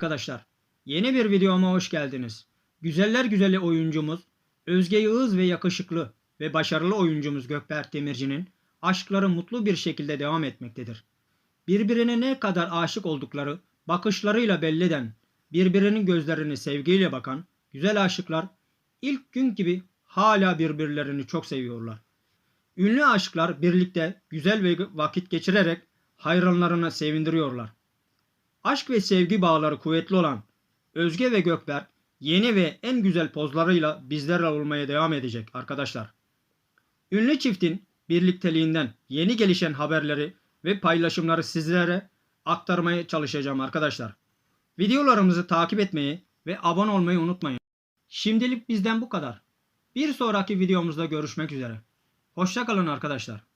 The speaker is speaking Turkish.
arkadaşlar. Yeni bir videoma hoş geldiniz. Güzeller güzeli oyuncumuz Özge Yağız ve yakışıklı ve başarılı oyuncumuz Gökberk Demirci'nin aşkları mutlu bir şekilde devam etmektedir. Birbirine ne kadar aşık oldukları bakışlarıyla belli eden, birbirinin gözlerini sevgiyle bakan güzel aşıklar ilk gün gibi hala birbirlerini çok seviyorlar. Ünlü aşıklar birlikte güzel ve vakit geçirerek hayranlarını sevindiriyorlar. Aşk ve sevgi bağları kuvvetli olan Özge ve Gökberk yeni ve en güzel pozlarıyla bizlerle olmaya devam edecek arkadaşlar. Ünlü çiftin birlikteliğinden yeni gelişen haberleri ve paylaşımları sizlere aktarmaya çalışacağım arkadaşlar. Videolarımızı takip etmeyi ve abone olmayı unutmayın. Şimdilik bizden bu kadar. Bir sonraki videomuzda görüşmek üzere. Hoşçakalın arkadaşlar.